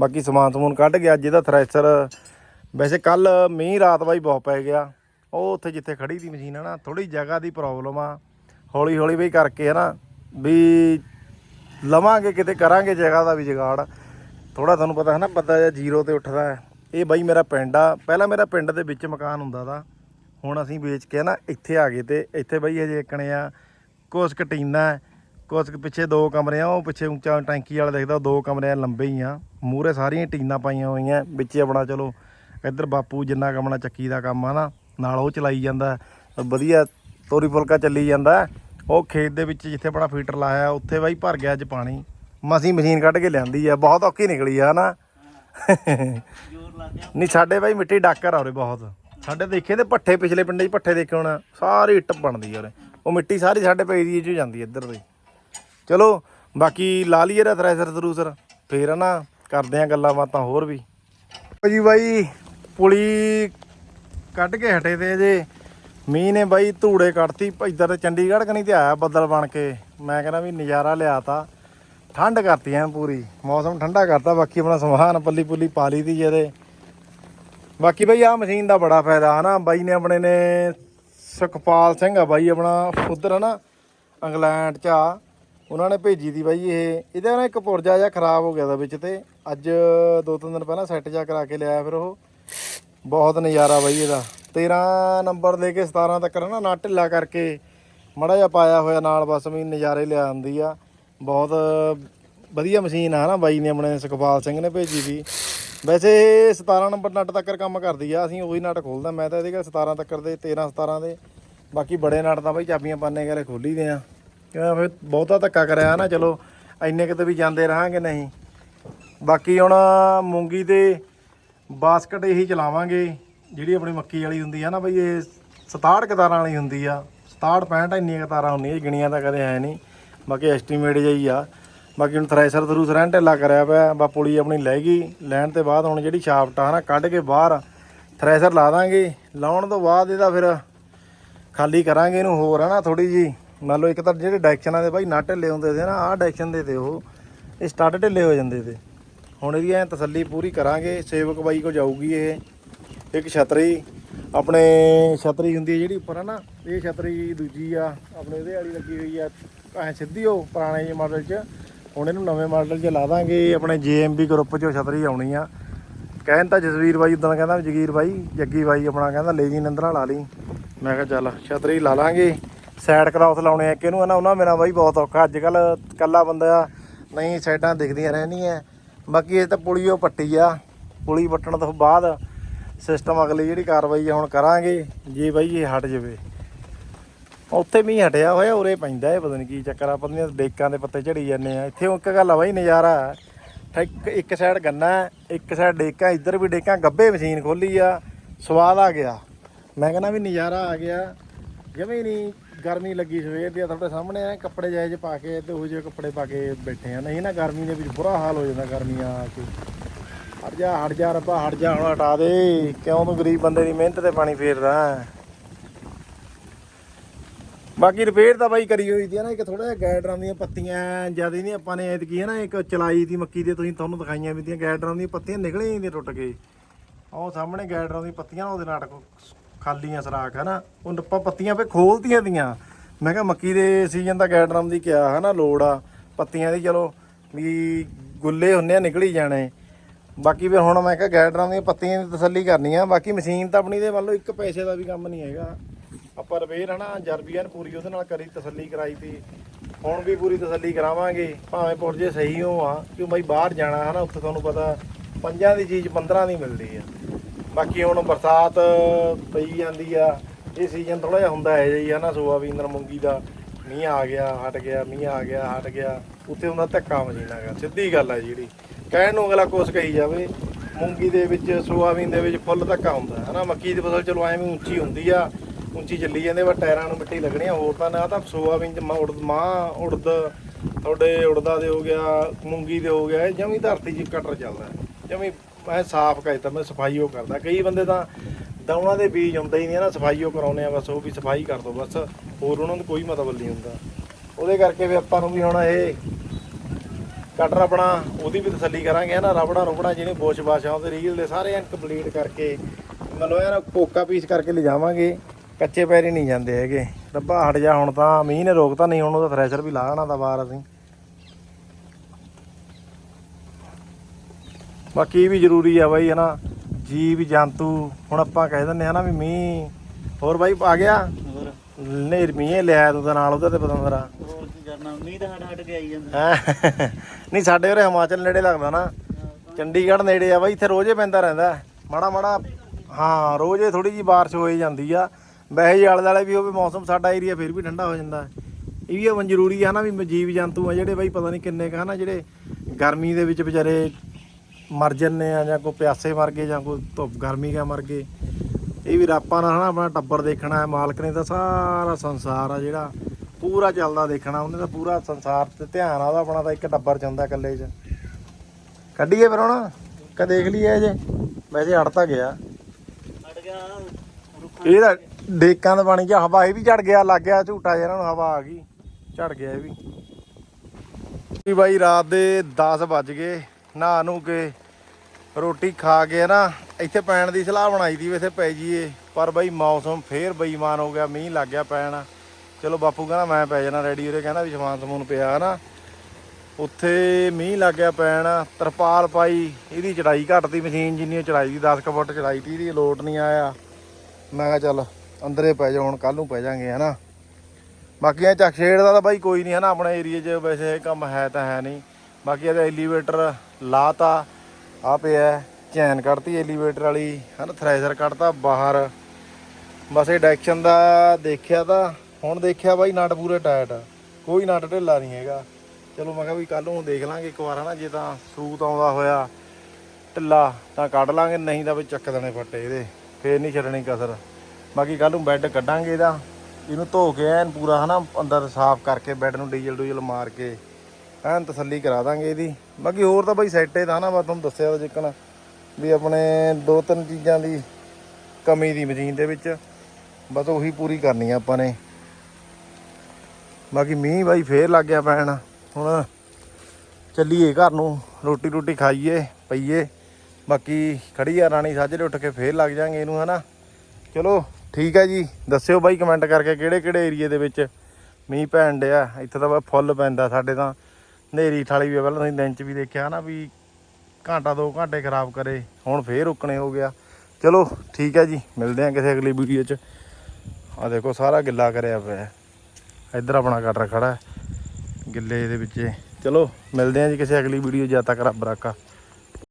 ਬਾਕੀ ਸਮਾਨ ਸਮੂਨ ਕੱਢ ਗਿਆ ਅੱਜ ਇਹਦਾ ਥ੍ਰੈਸ਼ਰ ਵੈਸੇ ਕੱਲ ਮੀਂਹ ਰਾਤ ਬਾਈ ਬਹੁਤ ਪੈ ਗਿਆ। ਉਹ ਉੱਥੇ ਜਿੱਥੇ ਖੜੀ ਦੀ ਮਸ਼ੀਨ ਹੈ ਨਾ ਥੋੜੀ ਜਗ੍ਹਾ ਦੀ ਪ੍ਰੋਬਲਮ ਆ। ਹੌਲੀ ਹੌਲੀ ਵੀ ਕਰਕੇ ਹੈ ਨਾ ਵੀ ਲਵਾਂਗੇ ਕਿਤੇ, ਕਰਾਂਗੇ ਜਗ੍ਹਾ ਦਾ ਵੀ ਜਗਾੜ। ਥੋੜਾ ਤੁਹਾਨੂੰ ਪਤਾ ਹੈ ਨਾ ਬੰਦਾ ਜਿਹਾ ਜ਼ੀਰੋ ਤੇ ਉੱਠਦਾ ਹੈ। ਇਹ ਬਾਈ ਮੇਰਾ ਪਿੰਡ ਆ। ਪਹਿਲਾਂ ਮੇਰਾ ਪਿੰਡ ਦੇ ਵਿੱਚ ਮਕਾਨ ਹੁੰਦਾ ਦਾ ਹੁਣ ਅਸੀਂ ਵੇਚ ਕੇ ਨਾ ਇੱਥੇ ਆ ਗਏ ਤੇ ਇੱਥੇ ਬਾਈ ਹਜੇ ਇੱਕਣੇ ਆ। ਕੁਛ ਕੁ ਟੀਨਾ ਕੁਛ ਕੁ ਪਿੱਛੇ ਦੋ ਕਮਰੇ ਆ, ਉਹ ਪਿੱਛੇ ਉੱਚਾ ਟੈਂਕੀ ਵਾਲਾ ਦੇਖਦਾ ਦੋ ਕਮਰੇ ਆ ਲੰਬੇ ਹੀ ਆ। ਮੂਹਰੇ ਸਾਰੀਆਂ ਟੀਨਾਂ ਪਾਈਆਂ ਹੋਈਆਂ, ਵਿੱਚ ਆਪਣਾ ਚਲੋ ਇੱਧਰ ਬਾਪੂ ਜਿੰਨਾ ਕਮਣਾ ਚੱਕੀ ਦਾ ਕੰਮ ਆ ਨਾ, ਨਾਲ ਉਹ ਚਲਾਈ ਜਾਂਦਾ ਵਧੀਆ ਤੋਰੀ ਫੁਲਕਾ ਚੱਲੀ ਜਾਂਦਾ ਉਹ ਖੇਤ ਦੇ ਵਿੱਚ ਜਿੱਥੇ ਆਪਣਾ ਫੀਟਰ ਲਾਇਆ, ਉੱਥੇ ਬਾਈ ਭਰ ਗਿਆ ਅੱਜ ਪਾਣੀ। ਮਸੀਂ ਮਸ਼ੀਨ ਕੱਢ ਕੇ ਲਿਆਂਦੀ ਆ, ਬਹੁਤ ਔਖੀ ਨਿਕਲੀ ਆ ਨਾ ਨਹੀਂ, ਸਾਡੇ ਬਾਈ ਮਿੱਟੀ ਡਾਕਰ ਆ ਉਰੇ ਬਹੁਤ। ਸਾਡੇ ਦੇਖੇ ਤੇ ਪੱਠੇ ਪਿਛਲੇ ਪਿੰਡੇ 'ਚ ਪੱਠੇ ਦੇਖੇ ਹੋਣਾ ਸਾਰੀ ਇੱਟ ਬਣਦੀ ਆ ਉਰੇ। ਉਹ ਮਿੱਟੀ ਸਾਰੀ ਸਾਡੇ ਪਈ 'ਚ ਜਾਂਦੀ ਆ ਇੱਧਰ ਦੀ। ਚਲੋ, ਬਾਕੀ ਲਾ ਲਈਏ ਰਾ ਥ੍ਰੈਸ਼ਰ ਥਰੂਸਰ ਫੇਰ ਨਾ ਕਰਦੇ ਆ ਗੱਲਾਂ ਬਾਤਾਂ ਹੋਰ ਵੀ। ਲਓ ਜੀ ਬਾਈ ਪੁਲੀ ਕੱਢ ਕੇ ਹਟੇ ਤੇ ਜੇ ਮੀਂਹ ਨੇ ਬਾਈ ਧੂੜੇ ਕੱਢਤੀ, ਇੱਧਰ ਤੇ ਚੰਡੀਗੜ੍ਹ ਕਨੀ ਤੇ ਆਇਆ ਬੱਦਲ ਬਣ ਕੇ। ਮੈਂ ਕਹਿੰਦਾ ਵੀ ਨਜ਼ਾਰਾ ਲਿਆਤਾ। ਠੰਡ ਕਰਤੀ ਐਨ ਪੂਰੀ, ਮੌਸਮ ਠੰਡਾ ਕਰਤਾ, ਬਾਕੀ ਆਪਣਾ ਸਮਾਨ ਪੱਲੀ ਪੁੱਲੀ ਪਾ ਲਈ ਤੀ ਜਿਹਦੇ ਬਾਕੀ ਬਈ ਆ ਮਸ਼ੀਨ ਦਾ ਬੜਾ ਫਾਇਦਾ, ਹਨਾ? ਬਾਈ ਨੇ ਆਪਣੇ ਨੇ ਸੁਖਪਾਲ ਸਿੰਘ ਆ ਬਾਈ, ਆਪਣਾ ਉਧਰ ਹਨਾ? ਇੰਗਲੈਂਡ ਚ ਆ। ਉਹਨਾਂ ਨੇ ਭੇਜੀ ਦੀ ਬਾਈ ਇਹ। ਇਹਦਾ ਨਾ ਇੱਕ ਪੁਰਜਾ ਜਿਹਾ ਖਰਾਬ ਹੋ ਗਿਆ ਦਾ ਵਿੱਚ ਤੇ। ਅੱਜ ਦੋ ਤਿੰਨ ਦਿਨ ਪਹਿਲਾਂ ਸੈੱਟ ਜਾ ਕਰਾ ਕੇ ਲਿਆ ਫਿਰ ਉਹ। ਬਹੁਤ ਨਜ਼ਾਰਾ ਬਾਈ ਇਹਦਾ। 13 ਨੰਬਰ ਦੇ ਕੇ 17 ਤੱਕ ਨਾ ਨਾ ਢਿੱਲਾ ਕਰਕੇ ਮੜਾ ਜਿਹਾ ਪਾਇਆ ਹੋਇਆ ਨਾਲ ਬਸ ਵੀ ਨਜ਼ਾਰੇ ਲਿਆ ਆਉਂਦੀ ਆ। ਬਹੁਤ ਵਧੀਆ ਮਸ਼ੀਨ ਆ ਨਾ ਬਾਈ ਨੇ ਆਪਣੇ ਸੁਖਪਾਲ ਸਿੰਘ ਨੇ ਭੇਜੀ ਵੀ। ਵੈਸੇ ਇਹ 17 ਨੰਬਰ ਨਟ ਤੱਕ ਕੰਮ ਕਰਦੀ ਆ, ਅਸੀਂ ਉਹੀ ਨਟ ਖੋਲਦਾ, ਮੈਂ ਤਾਂ ਇਹਦੇ ਕੋਲ 17 ਤੱਕ ਦੇ 13 17 ਦੇ। ਬਾਕੀ ਬੜੇ ਨਟ ਤਾਂ ਬਾਈ ਚਾਬੀਆਂ ਪਾਣੇ ਕਰੇ ਖੋਲੀ ਦੇ ਆ। ਕਿਉਂ ਫਿਰ ਬਹੁਤਾ ਧੱਕਾ ਕਰਿਆ ਨਾ, ਚਲੋ ਇੰਨੇ ਕਿਤੇ ਵੀ ਜਾਂਦੇ ਰਹਾਂਗੇ ਨਹੀਂ। ਬਾਕੀ ਹੁਣ ਮੂੰਗੀ ਤੇ ਬਾਸਕਟ ਇਹੀ ਚਲਾਵਾਂਗੇ, ਜਿਹੜੀ ਆਪਣੀ ਮੱਕੀ ਵਾਲੀ ਹੁੰਦੀ ਆ ਨਾ ਬਈ, ਇਹ 67 ਕਤਾਰਾਂ ਵਾਲੀ ਹੁੰਦੀ ਆ। 67 65 ਇੰਨੀਆਂ ਕਤਾਰਾਂ ਹੁੰਦੀਆਂ ਗਿਣੀਆਂ ਤਾਂ ਕਦੇ ਹੈ ਨਹੀਂ। ਬਾਕੀ ਐਸਟੀਮੇਟ ਜਿਹੀ ਆ। ਬਾਕੀ ਹੁਣ ਥ੍ਰੈਸ਼ਰ ਥਰੂ ਸਰੈਂ ਢਿੱਲਾ ਕਰਿਆ ਪਿਆ, ਬਾ ਪੁਲੀ ਆਪਣੀ ਲੈ ਗਈ। ਲੈਣ ਤੇ ਬਾਅਦ ਹੁਣ ਜਿਹੜੀ ਸ਼ਾਫਟ ਆ ਨਾ ਕੱਢ ਕੇ ਬਾਹਰ ਥ੍ਰੈਸ਼ਰ ਲਾ ਦਾਂਗੇ। ਲਾਉਣ ਤੋਂ ਬਾਅਦ ਇਹਦਾ ਫਿਰ ਖਾਲੀ ਕਰਾਂਗੇ ਇਹਨੂੰ ਹੋਰ, ਹੈ ਨਾ ਥੋੜੀ ਜੀ ਮੰਨ ਲਓ ਇੱਕ ਤਾਂ ਜਿਹੜੇ ਡਾਇਰੈਕਸ਼ਨਾਂ ਦੇ ਬਾਈ ਨਾ ਢਿੱਲੇ ਹੁੰਦੇ ਸੀ ਨਾ, ਆਹ ਡਾਇਰੈਕਸ਼ਨ ਦੇ ਤੇ ਉਹ, ਇਹ ਸਟਾਰਟ ਢਿੱਲੇ ਹੋ ਜਾਂਦੇ ਤੇ। ਹੁਣ ਇਹਦੀ ਐ ਤਸੱਲੀ ਪੂਰੀ ਕਰਾਂਗੇ, ਸੇਵਕ ਬਾਈ ਕੋ ਜਾਊਗੀ ਇਹ। ਇੱਕ ਛਤਰੀ, ਆਪਣੇ ਛਤਰੀ ਹੁੰਦੀ ਹੈ ਜਿਹੜੀ ਉੱਪਰ ਹੈ ਨਾ, ਇਹ ਛਤਰੀ ਦੂਜੀ ਆ, ਆਪਣੇ ਇਹਦੇ ਵਾਲੀ ਲੱਗੀ ਹੋਈ ਆ, ਐ ਸਿੱਧੀ ਉਹ ਪੁਰਾਣੇ ਜਿਹੇ ਮਾਡਲ 'ਚ। ਹੁਣ ਇਹਨੂੰ ਨਵੇਂ ਮਾਡਲ 'ਚ ਲਾ ਦਾਂਗੇ ਆਪਣੇ JMB ਗਰੁੱਪ 'ਚੋਂ ਛਤਰੀ ਆਉਣੀ ਆ। ਕਹਿਣ ਤਾਂ ਜਸਵੀਰ ਬਾਈ ਉਦੋਂ ਕਹਿੰਦਾ, ਜਗੀਰ ਬਾਈ, ਜੱਗੀ ਬਾਈ ਆਪਣਾ ਕਹਿੰਦਾ, ਲੈ ਜੀ ਨੰਦਰਾ ਲਾ ਲਈ। ਮੈਂ ਕਿਹਾ ਚੱਲ ਛਤਰੀ ਲਾ ਲਾਂਗੇ। ਸਾਈਡ ਕਰਾਸ ਲਾਉਣੇ ਆ ਕਿਹਨੂੰ ਇਹਨੂੰ ਨਾ ਉਹਨਾਂ ਮੇਰਾ ਬਾਈ ਬਹੁਤ ਔਖਾ। ਅੱਜ ਕੱਲ ਕੱਲਾ ਬੰਦਾ, ਨਹੀਂ ਸਾਈਡਾਂ ਦਿਖਦੀਆਂ ਰਹਿਣੀਆਂ ਬਾਕੀ ਇਹ ਤਾਂ ਪੁਲੀ ਉਹ ਪੱਟੀ ਆ। ਪੁਲੀ ਪੱਟਣ ਤੋਂ ਬਾਅਦ ਸਿਸਟਮ ਅਗਲੀ ਜਿਹੜੀ ਕਾਰਵਾਈ ਆ ਹੁਣ ਕਰਾਂਗੇ। ਜੇ ਬਾਈ ਇਹ ਹਟ ਜਾਵੇ। ਉੱਥੇ ਮੀਂਹ ਹਟਿਆ ਹੋਇਆ ਉਰੇ ਪੈਂਦਾ ਇਹ ਪਤਾ ਨਹੀਂ ਕੀ ਚੱਕਰ ਆ। ਪਤਾ ਨਹੀਂ ਡੇਕਾਂ ਦੇ ਪੱਤੇ ਝੜੀ ਜਾਂਦੇ ਆ। ਇੱਥੇ ਇੱਕ ਗੱਲ ਆ ਬਾਈ ਨਜ਼ਾਰਾ। ਹੈ। ਇੱਕ ਸਾਈਡ ਗੰਨਾ ਹੈ, ਇੱਕ ਸਾਈਡ ਡੇਕਾਂ। ਇੱਧਰ ਵੀ ਡੇਕਾਂ ਗੱਬੇ ਮਸ਼ੀਨ ਖੋਲੀ ਆ। ਸਵਾਦ ਆ ਗਿਆ। ਮੈਂ ਕਹਿੰਦਾ ਵੀ ਨਜ਼ਾਰਾ ਆ ਗਿਆ। ਜਿਵੇਂ ਨਹੀਂ ਗਰਮੀ ਲੱਗੀ ਸਵੇਰ ਦੀ ਆ, ਤੁਹਾਡੇ ਸਾਹਮਣੇ ਆ, ਕੱਪੜੇ ਜਾਇਜ਼ ਪਾ ਕੇ ਤੇ ਉਹ ਜਿਹੇ ਕੱਪੜੇ ਪਾ ਕੇ ਬੈਠੇ ਆ। ਨਹੀਂ ਨਾ, ਗਰਮੀ ਦੇ ਵਿੱਚ ਬੁਰਾ ਹਾਲ ਹੋ ਜਾਂਦਾ ਗਰਮੀਆਂ ਆ ਕੇ। ਹਟ ਜਾ ਹਟ ਜਾ ਰੱਬਾ, ਹਟ ਜਾ, ਹੁਣ ਹਟਾ ਦੇ। ਕਿਉਂ ਤੂੰ ਗਰੀਬ ਬੰਦੇ ਦੀ ਮਿਹਨਤ ਤੇ ਪਾਣੀ ਫੇਰਦਾ? ਬਾਕੀ ਰਿਪੇਅਰ ਤਾਂ ਬਾਈ ਕਰੀ ਹੋਈ ਦੀ ਆ ਨਾ, ਇੱਕ ਥੋੜਾ ਜਿਹਾ ਗੈਡਰਾਂ ਦੀਆਂ ਪੱਤੀਆਂ ਜ਼ਿਆਦਾ ਨਹੀਂ ਆਪਾਂ ਨੇ, ਐਤਕੀ ਹੈ ਨਾ, ਇੱਕ ਚਲਾਈ ਦੀ ਮੱਕੀ ਦੀ, ਤੁਸੀਂ ਤੁਹਾਨੂੰ ਦਿਖਾਈਆਂ ਵੀ ਦੀਆਂ ਗੈਡਰਾਂ ਦੀਆਂ ਪੱਤੀਆਂ ਨਿਕਲੀਆਂ ਹੀ ਟੁੱਟ ਕੇ। ਉਹ ਸਾਹਮਣੇ ਗੈਡਰਾਂ ਦੀਆਂ ਪੱਤੀਆਂ, ਉਹਦੇ ਨਾਲ ਖਾਲੀਆਂ ਸਰਾਖ ਹੈ ਨਾ ਉਹ ਆਪਾਂ ਪੱਤੀਆਂ ਪੇ ਖੋਲਤੀਆਂ ਦੀਆਂ ਮੈਂ ਕਿਹਾ, ਮੱਕੀ ਦੇ ਸੀਜ਼ਨ ਦਾ ਗੈਡਰਮ ਦੀ ਕਿਆ ਹੈ ਨਾ ਲੋੜ ਆ। ਪੱਤੀਆਂ ਦੀ ਚਲੋ, ਵੀ ਗੁੱਲੇ ਹੁੰਨੇ ਆ, ਨਿਕਲੀ ਜਾਣੇ। ਬਾਕੀ ਫਿਰ ਹੁਣ ਮੈਂ ਕਿਹਾ ਗੈਡਰਾਂ ਦੀਆਂ ਪੱਤੀਆਂ ਦੀ ਤਸੱਲੀ ਕਰਨੀ ਆ। ਬਾਕੀ ਮਸ਼ੀਨ ਤਾਂ ਆਪਣੀ ਦੇ ਮੰਨ ਲਓ ਇੱਕ ਪੈਸੇ ਦਾ ਵੀ ਕੰਮ ਨਹੀਂ ਹੈਗਾ। ਆਪਾਂ ਰਿਪੇਅਰ ਹਨਾ ਜਰਬੀਅਨ ਪੂਰੀ ਉਹਦੇ ਨਾਲ ਕਰੀ, ਤਸੱਲੀ ਕਰਾਈ ਤੀ। ਹੁਣ ਵੀ ਪੂਰੀ ਤਸੱਲੀ ਕਰਾਵਾਂਗੇ। ਭਾਵੇਂ ਪੁਰਜੇ ਸਹੀ ਹੋ ਆ ਕਿਉਂ ਬਾਈ ਬਾਹਰ ਜਾਣਾ, ਹਨਾ, ਉੱਥੇ ਤੁਹਾਨੂੰ ਪਤਾ, ਪੰਜਾਂ ਦੀ ਚੀਜ਼ 15 ਦੀ ਮਿਲਦੀ ਆ। ਬਾਕੀ ਹੁਣ ਬਰਸਾਤ ਪਈ ਜਾਂਦੀ ਆ, ਇਹ ਸੀਜ਼ਨ ਥੋੜਾ ਜਿਹਾ ਹੁੰਦਾ ਹੈ ਜੀ ਹਨਾ ਸੋਆਬੀਨ ਨਰ ਮੂੰਗੀ ਦਾ ਮੀਂਹ ਆ ਗਿਆ, ਹਟ ਗਿਆ, ਮੀਂਹ ਆ ਗਿਆ, ਹਟ ਗਿਆ, ਉੱਥੇ ਹੁੰਦਾ ਧੱਕਾ ਮਸ਼ੀਨਾਂ ਦਾ, ਸਿੱਧੀ ਗੱਲ ਆ ਜਿਹੜੀ। ਕਹਿਣ ਨੂੰ ਅਗਲਾ ਕੁਛ ਕਹੀ ਜਾਵੇ, ਮੂੰਗੀ ਦੇ ਵਿੱਚ, ਸੋਆਬੀਨ ਦੇ ਵਿੱਚ ਫੁੱਲ ਧੱਕਾ ਹੁੰਦਾ, ਹਨਾ? ਮੱਕੀ ਦੀ ਫਸਲ ਚਲੋ ਐਵੇਂ ਉੱਚੀ ਹੁੰਦੀ ਆ, ਉੱਚੀ ਚੱਲੀ ਜਾਂਦੇ ਵਾ ਟਾਇਰਾਂ ਨੂੰ ਮਿੱਟੀ ਲੱਗਣੀ ਆ, ਹੋਰ ਤਾਂ ਨਾ ਤਾਂ ਸੋਆਬੀਨ ਚ ਮਾਂ ਉੜਦ ਮਾਂ ਉੜਦ, ਤੁਹਾਡੇ ਉੜਦਾ ਦੇ ਹੋ ਗਿਆ, ਮੂੰਗੀ ਦੇ ਹੋ ਗਿਆ, ਇਹ ਜਮੀ ਧਰਤੀ 'ਚ ਕਟਰ ਚੱਲਦਾ, ਜਮੀ ਮੈਂ ਸਾਫ਼ ਕਰਤਾ ਮੈਂ ਸਫ਼ਾਈ ਉਹ ਕਰਦਾ। ਕਈ ਬੰਦੇ ਤਾਂ ਦੌਣਾ ਦੇ ਬੀਜ ਹੁੰਦੇ ਹੀ ਨਹੀਂ ਨਾ, ਸਫ਼ਾਈ ਉਹ ਕਰਾਉਨੇ ਆ, ਬਸ ਉਹ ਵੀ ਸਫ਼ਾਈ ਕਰ ਦੋ ਬਸ, ਹੋਰ ਉਹਨਾਂ ਨੂੰ ਕੋਈ ਮਤਲਬ ਨਹੀਂ ਹੁੰਦਾ। ਉਹਦੇ ਕਰਕੇ ਵੀ ਆਪਾਂ ਨੂੰ ਵੀ ਹੁਣ ਇਹ ਕਟਰ ਆਪਣਾ ਉਹਦੀ ਵੀ ਤਸੱਲੀ ਕਰਾਂਗੇ ਨਾ ਰਬੜਾ ਰੁਬੜਾ ਜਿਹਨੇ ਬੋਸ਼ ਬਾਸ਼ ਆ ਉਹਦੇ ਰੀਲ ਦੇ ਸਾਰੇ ਐਨ ਕੰਪਲੀਟ ਕਰਕੇ, ਮਤਲਬ ਯਾਰ ਕੋਕਾ ਪੀਸ ਕਰਕੇ ਲਿਜਾਵਾਂਗੇ, ਕੱਚੇ ਪੈਰੀ ਨਹੀਂ ਜਾਂਦੇ ਹੈਗੇ। ਰੱਬਾ ਹਟ ਜਾ ਹੁਣ ਤਾਂ, ਮੀਂਹ ਨੇ ਰੋਕਤਾ, ਨਹੀਂ ਹੁਣ ਉਹਦਾ ਥ੍ਰੈਸ਼ਰ ਵੀ ਲਾਹਣਾ ਦਾ ਬਾਹਰ ਅਸੀਂ। ਬਾਕੀ ਇਹ ਵੀ ਜ਼ਰੂਰੀ ਆ ਬਾਈ ਹਨਾ। ਜੀਵ ਜੰਤੂ ਹੁਣ ਆਪਾਂ ਕਹਿ ਦਿੰਦੇ ਆ ਨਾ ਵੀ ਮੀਂਹ ਹੋਰ ਬਾਈ ਆ ਗਿਆ? ਹੋਰ। ਨੇਰ ਮੀਂਹ ਲਿਆ ਤੂੰ ਤਾਂ ਨਾਲ ਉਹਦੇ ਤੇ ਪਤਾ ਮੇਰਾ ਹੋਰ ਕੀ ਕਰਨਾ ਮੀਂਹ ਤਾਂ ਹਟ ਹਟ ਕੇ ਆਈ ਜਾਂਦਾ। ਹੈਂ। ਨਹੀਂ ਸਾਡੇ ਉਰੇ ਹਿਮਾਚਲ ਨੇੜੇ ਲੱਗਦਾ ਨਾ। ਚੰਡੀਗੜ੍ਹ ਨੇੜੇ ਆ ਬਾਈ ਇੱਥੇ ਰੋਜ਼ੇ ਪੈਂਦਾ ਰਹਿੰਦਾ। ਮਾੜਾ ਮਾੜਾ ਹਾਂ ਰੋਜ਼ੇ ਥੋੜੀ ਜੀ ਬਾਰਿਸ਼ ਹੋਈ ਜਾਂਦੀ ਆ। ਵੈਸੇ ਆਲੇ ਦੁਆਲੇ ਵੀ ਹੋਵੇ ਮੌਸਮ ਸਾਡਾ ਏਰੀਆ ਫਿਰ ਵੀ ਠੰਡਾ ਹੋ ਜਾਂਦਾ। ਇਹ ਵੀ ਜ਼ਰੂਰੀ ਆ ਨਾ ਵੀ ਜੀਵ ਜੰਤੂ ਆ ਜਿਹੜੇ ਬਾਈ ਪਤਾ ਨਹੀਂ ਕਿੰਨੇ ਕਾ ਨਾ ਜਿਹੜੇ ਗਰਮੀ ਦੇ ਵਿੱਚ ਵਿਚਾਰੇ ਮਰ ਜੰਨੇ ਆ ਜਾਂ ਕੋਈ ਪਿਆਸੇ ਮਰ ਗਏ ਜਾਂ ਕੋਈ ਧੁੱਪ ਗਰਮੀ ਕਾ ਮਰ ਗਏ। ਇਹ ਵੀ ਆਪਾਂ ਨਾਲ ਹਨਾ ਆਪਣਾ ਟੱਬਰ ਦੇਖਣਾ ਹੈ, ਮਾਲਕ ਨੇ ਤਾਂ ਸਾਰਾ ਸੰਸਾਰ ਆ ਜਿਹੜਾ, ਪੂਰਾ ਚੱਲਦਾ ਦੇਖਣਾ, ਉਹਨੇ ਤਾਂ ਪੂਰਾ ਸੰਸਾਰ ਤੇ ਧਿਆਨ ਆ ਉਹਦਾ ਆਪਣਾ ਤਾਂ ਇੱਕ ਟੱਬਰ ਜਾਂਦਾ ਇਕੱਲੇ ਚ। ਕੱਢੀਏ ਫਿਰ ਹੁਣ ਕਾ ਦੇਖ ਲਈਏ ਜੇ। ਵੈਸੇ ਹਟ ਤਾਂ ਗਿਆ। ਹਟ ਗਿਆ ਇਹ ਤਾਂ ਡੇਕਾਂ ਦਾ ਪਾਣੀ ਚ ਹਵਾ, ਇਹ ਵੀ ਝੜ ਗਿਆ, ਲੱਗ ਗਿਆ ਝੂਟਾ ਜਿਹਾ, ਇਹਨਾਂ ਨੂੰ ਹਵਾ ਆ ਗਈ, ਝੜ ਗਿਆ ਇਹ ਵੀ। ਵੀ ਬਾਈ ਰਾਤ ਦੇ 10 ਵੱਜ ਗਏ ਨਹਾ ਨੂੰ ਕੇ ਰੋਟੀ ਖਾ ਕੇ ਨਾ ਇੱਥੇ ਪੈਣ ਦੀ ਸਲਾਹ ਬਣਾਈ ਦੀ ਵੈਸੇ ਪੈ ਜੀਏ ਪਰ ਬਈ ਮੌਸਮ ਫੇਰ ਬੇਈਮਾਨ ਹੋ ਗਿਆ, ਮੀਂਹ ਲੱਗ ਗਿਆ ਪੈਣ। ਚਲੋ ਬਾਪੂ ਕਹਿੰਦਾ ਮੈਂ ਪੈ ਜਾਣਾ ਰੈਡੀ ਉਰੇ, ਕਹਿੰਦਾ ਵੀ ਸਮਾਨ ਸਮੂਨ ਪਿਆ ਨਾ। ਉੱਥੇ ਮੀਂਹ ਲੱਗ ਗਿਆ ਪੈਣ, ਤਰਪਾਲ ਪਾਈ, ਇਹਦੀ ਚੜਾਈ ਘਟਦੀ, ਮਸ਼ੀਨ ਜਿੰਨੀ ਚੜਾਈ ਦੀ 10 ਕੁ ਫੁੱਟ ਚੜਾਈ ਤੀ, ਇਹਦੀ ਲੋਟ ਨਹੀਂ ਆਇਆ। ਮੈਂ ਕਿਹਾ ਚੱਲ ਅੰਦਰੇ ਪੈ ਜਾ ਹੁਣ ਕੱਲ ਨੂੰ ਪੈ ਜਾਾਂਗੇ, ਹਨਾ। ਬਾਕੀ ਇਹ ਚੱਕ ਛੇੜ ਦਾ ਤਾਂ ਬਾਈ ਕੋਈ ਨਹੀਂ ਹੈ ਨਾ ਆਪਣੇ ਏਰੀਆ 'ਚ ਵੈਸੇ ਇਹ ਕੰਮ ਹੈ ਤਾਂ ਹੈ ਨਹੀਂ। ਬਾਕੀ ਇਹਦਾ ਐਲੀਵੇਟਰ ਲਾਤਾ। ਆ ਪਿਆ ਚੈਨ ਕੱਢਤੀ ਐਲੀਵੇਟਰ ਵਾਲੀ, ਹਨਾ ਥ੍ਰੈਸ਼ਰ ਕੱਢਤਾ ਬਾਹਰ। ਬਸ ਇਹ ਡਾਇਰੈਕਸ਼ਨ ਦਾ ਦੇਖਿਆ ਤਾਂ, ਹੁਣ ਦੇਖਿਆ ਬਾਈ ਨਟ ਪੂਰੇ ਟਾਇਟ ਕੋਈ ਨਟ ਢਿੱਲਾ ਨਹੀਂ ਹੈਗਾ। ਚਲੋ ਮੈਂ ਕਿਹਾ ਵੀ ਕੱਲ ਨੂੰ ਦੇਖ ਲਾਂਗੇ ਇੱਕ ਵਾਰ, ਹਨਾ, ਜੇ ਤਾਂ ਸੂਤ ਆਉਂਦਾ ਹੋਇਆ, ਢਿੱਲਾ, ਤਾਂ ਕੱਢ ਲਾਂਗੇ, ਨਹੀਂ ਤਾਂ ਵੀ ਚੱਕ ਦੇਣੇ ਫੱਟੇ ਇਹਦੇ, ਫੇਰ ਨਹੀਂ ਛੱਡਣੀ ਕਸਰ। ਬਾਕੀ ਕੱਲ ਨੂੰ ਬੈੱਡ ਕੱਢਾਂਗੇ ਇਹਦਾ। ਇਹਨੂੰ ਧੋ ਕੇ ਐਨ ਪੂਰਾ, ਹਨਾ, ਅੰਦਰ ਸਾਫ਼ ਕਰਕੇ ਬੈੱਡ ਨੂੰ ਡੀਜ਼ਲ ਡੂਜ਼ਲ ਮਾਰ ਕੇ। ਐਨ ਤਸੱਲੀ ਕਰਾ ਦਾਂਗੇ ਇਹਦੀ। ਬਾਕੀ ਹੋਰ ਤਾਂ ਬਾਈ ਸੈਟੇ ਦਾ ਤਾਂ ਨਾ ਮੈਂ ਤੁਹਾਨੂੰ ਦੱਸਿਆ ਤਾਂ ਜਿੱਕਣ ਵੀ ਆਪਣੇ ਦੋ ਤਿੰਨ ਚੀਜ਼ਾਂ ਦੀ ਕਮੀ ਦੀ ਮਸ਼ੀਨ ਦੇ ਵਿੱਚ। ਬਸ ਉਹੀ ਪੂਰੀ ਕਰਨੀ ਆ ਆਪਾਂ ਨੇ। ਬਾਕੀ ਮੀਂਹ ਬਾਈ ਫੇਰ ਲੱਗ ਗਿਆ ਪੈਣ। ਹੁਣ ਚੱਲੀਏ ਘਰ ਨੂੰ ਰੋਟੀ ਰੋਟੀ ਖਾਈਏ, ਪਈਏ। ਬਾਕੀ ਖੜੀ ਆ ਰਾਣੀ ਸਾਜਰੇ ਉੱਠ ਕੇ ਫੇਰ ਲੱਗ ਜਾਾਂਗੇ ਇਹਨੂੰ ਹਨਾ। ਚਲੋ ਠੀਕ ਹੈ ਜੀ, ਦੱਸਿਓ ਬਾਈ ਕਮੈਂਟ ਕਰਕੇ ਕਿਹੜੇ ਕਿਹੜੇ ਏਰੀਏ ਦੇ ਵਿੱਚ ਮੀਂਹ ਪੈਣ ਡਿਆ। ਇੱਥੇ ਤਾਂ ਫੁੱਲ ਪੈਂਦਾ ਸਾਡੇ ਤਾਂ। ਹਨੇਰੀ ਥਾਲੀ ਵੀ ਆ, ਪਹਿਲਾਂ ਤੁਸੀਂ ਦਿਨ ਚ ਵੀ ਦੇਖਿਆ ਨਾ ਵੀ ਘੰਟਾ ਦੋ ਘੰਟੇ ਖਰਾਬ ਕਰੇ ਹੁਣ ਫੇਰ ਰੁਕਣੇ ਹੋ ਗਿਆ। ਚਲੋ ਠੀਕ ਹੈ ਜੀ ਮਿਲਦੇ ਹਾਂ ਕਿਸੇ ਅਗਲੀ ਵੀਡੀਓ 'ਚ। ਆ ਦੇਖੋ ਸਾਰਾ ਗਿੱਲਾ ਕਰਿਆ ਪਿਆ ਹੈ। ਇੱਧਰ ਆਪਣਾ ਕਟਰ ਖੜਾ ਹੈ ਗਿੱਲੇ ਦੇ ਵਿੱਚ। ਚਲੋ ਮਿਲਦੇ ਹਾਂ ਜੀ ਕਿਸੇ ਅਗਲੀ ਵੀਡੀਓ ਜਦ ਤੱਕ ਰੱਬ ਰਾਖਾ।